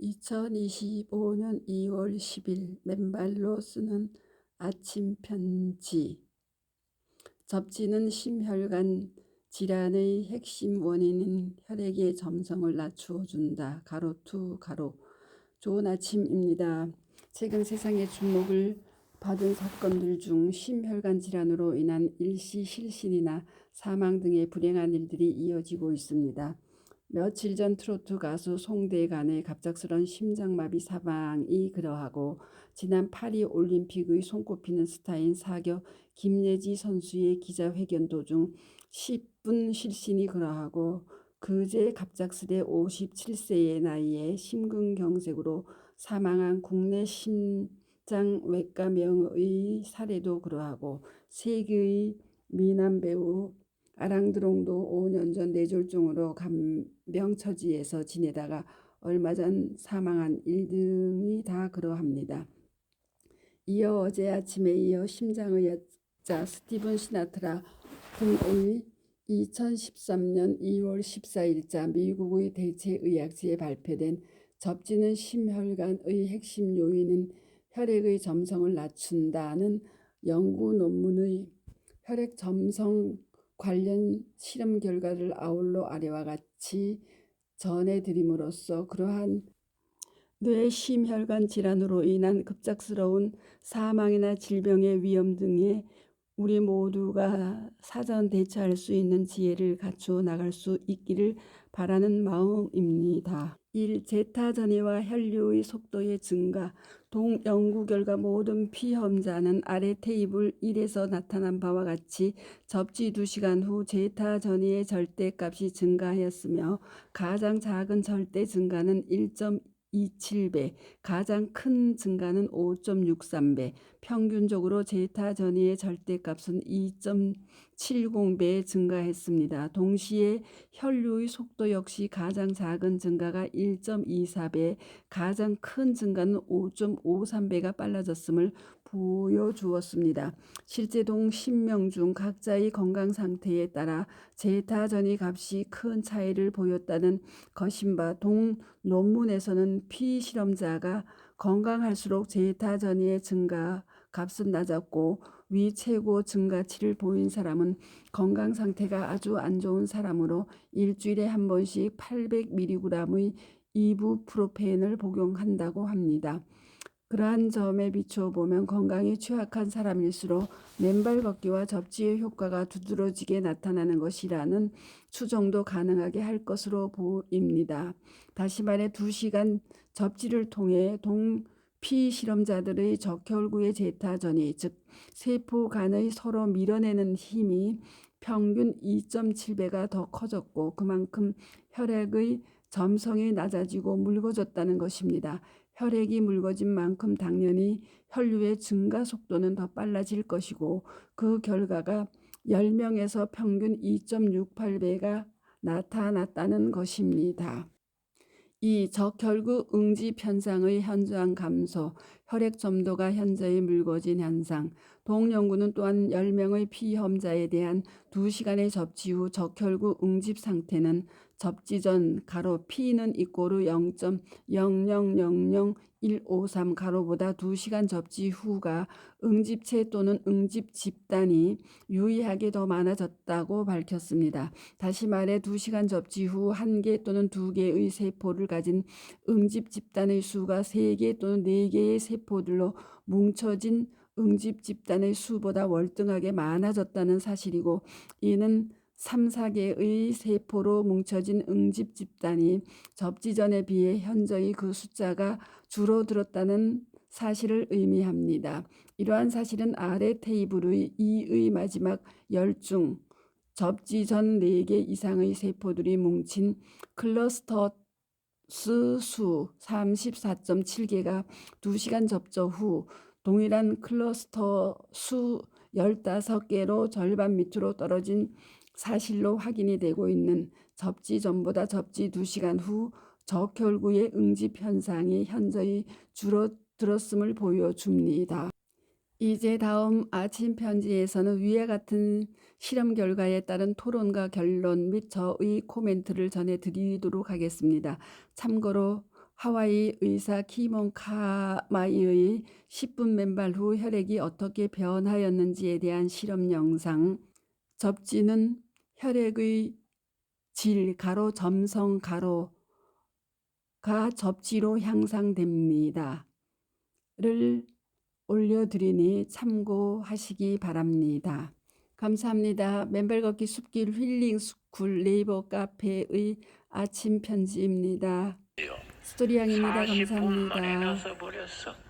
2025년 2월 10일 맨발로 쓰는 아침 편지. 접지는 심혈관 질환의 핵심 원인인 혈액의 점성을 낮추어 준다. 가로 투 가로. 좋은 아침입니다. 최근 세상의 주목을 받은 사건들 중 심혈관 질환으로 인한 일시 실신이나 사망 등의 불행한 일들이 이어지고 있습니다. 며칠 전 트로트 가수 송대간의 갑작스런 심장마비 사망이 그러하고 지난 파리 올림픽의 손꼽히는 스타인 사격 김예지 선수의 기자회견 도중 10분 실신이 그러하고 그제 갑작스레 57세의 나이에 심근경색으로 사망한 국내 심장 외과 명의 사례도 그러하고 세계의 미남 배우 아랑드롱도 5년 전 뇌졸중으로 간병처지에서 지내다가 얼마 전 사망한 일 등이 다 그러합니다. 이어 어제 아침에 이어 심장의 여자 스티븐 시나트라 등의 2013년 2월 14일자 미국의 대체의학지에 발표된 접지는 심혈관의 핵심 요인은 혈액의 점성을 낮춘다는 연구 논문의 혈액 점성 관련 실험 결과를 아울러 아래와 같이 전해드림으로써 그러한 뇌 심혈관 질환으로 인한 급작스러운 사망이나 질병의 위험 등에 우리 모두가 사전 대처할 수 있는 지혜를 갖추어 나갈 수 있기를 바라는 마음입니다. 1. 제타 전이와 혈류의 속도의 증가 동 연구 결과 모든 피험자는 아래 테이블 1에서 나타난 바와 같이 접지 2시간 후 제타 전이의 절대값이 증가하였으며 가장 작은 절대 증가는 1.27배, 가장 큰 증가는 5.63배, 평균적으로 제타 전이의 절대값은 2.70배 증가했습니다. 동시에 혈류의 속도 역시 가장 작은 증가가 1.24배, 가장 큰 증가는 5.53배가 빨라졌음을 보여주었습니다. 실제 동 10명 중 각자의 건강 상태에 따라 제타 전이 값이 큰 차이를 보였다는 것인 바 동 논문에서는 피실험자가 건강할수록 제타 전이의 증가 값은 낮았고 위 최고 증가치를 보인 사람은 건강 상태가 아주 안 좋은 사람으로 일주일에 한 번씩 800mg의 이부프로펜을 복용한다고 합니다. 그러한 점에 비추어 보면 건강이 취약한 사람일수록 맨발 걷기와 접지의 효과가 두드러지게 나타나는 것이라는 추정도 가능하게 할 것으로 보입니다. 다시 말해 2시간 접지를 통해 동 피실험자들의 적혈구의 제타전이 즉 세포 간의 서로 밀어내는 힘이 평균 2.7배가 더 커졌고 그만큼 혈액의 점성이 낮아지고 묽어졌다는 것입니다. 혈액이 묽어진 만큼 당연히 혈류의 증가 속도는 더 빨라질 것이고 그 결과가 10명에서 평균 2.68배가 나타났다는 것입니다. 이 적혈구 응집 현상의 현저한 감소, 혈액 점도가 현저히 묽어진 현상, 동연구는 또한 10명의 피험자에 대한 2시간의 접지 후 적혈구 응집 상태는 접지 전 가로 P는 이꼬르 0.0000153 가로보다 2시간 접지 후가 응집체 또는 응집 집단이 유의하게 더 많아졌다고 밝혔습니다. 다시 말해 2시간 접지 후 1개 또는 2개의 세포를 가진 응집 집단의 수가 3개 또는 4개의 세포 들로 뭉쳐진 응집 집단의 수보다 월등하게 많아졌다는 사실이고 이는 3, 4개의 세포로 뭉쳐진 응집 집단이 접지 전에 비해 현저히 그 숫자가 줄어들었다는 사실을 의미합니다. 이러한 사실은 아래 테이블의 2의 마지막 열중 접지 전 4개 이상의 세포들이 뭉친 클러스터 수 34.7개가 2시간 접저 후 동일한 클러스터 수 15개로 절반 밑으로 떨어진 사실로 확인이 되고 있는 접지 전보다 접지 2시간 후 적혈구의 응집 현상이 현저히 줄어들었음을 보여줍니다. 이제 다음 아침 편지에서는 위와 같은 실험 결과에 따른 토론과 결론 및 저의 코멘트를 전해드리도록 하겠습니다. 참고로 하와이 의사 키몬 카마이의 10분 맨발 후 혈액이 어떻게 변하였는지에 대한 실험 영상 접지는 혈액의 질 가로 점성 가로가 접지로 향상됩니다. 를 올려드리니 참고하시기 바랍니다. 감사합니다. 맨발 걷기 숲길 힐링 스쿨 네이버 카페의 아침 편지입니다. 스토리양입니다. 40분 만에 감사합니다.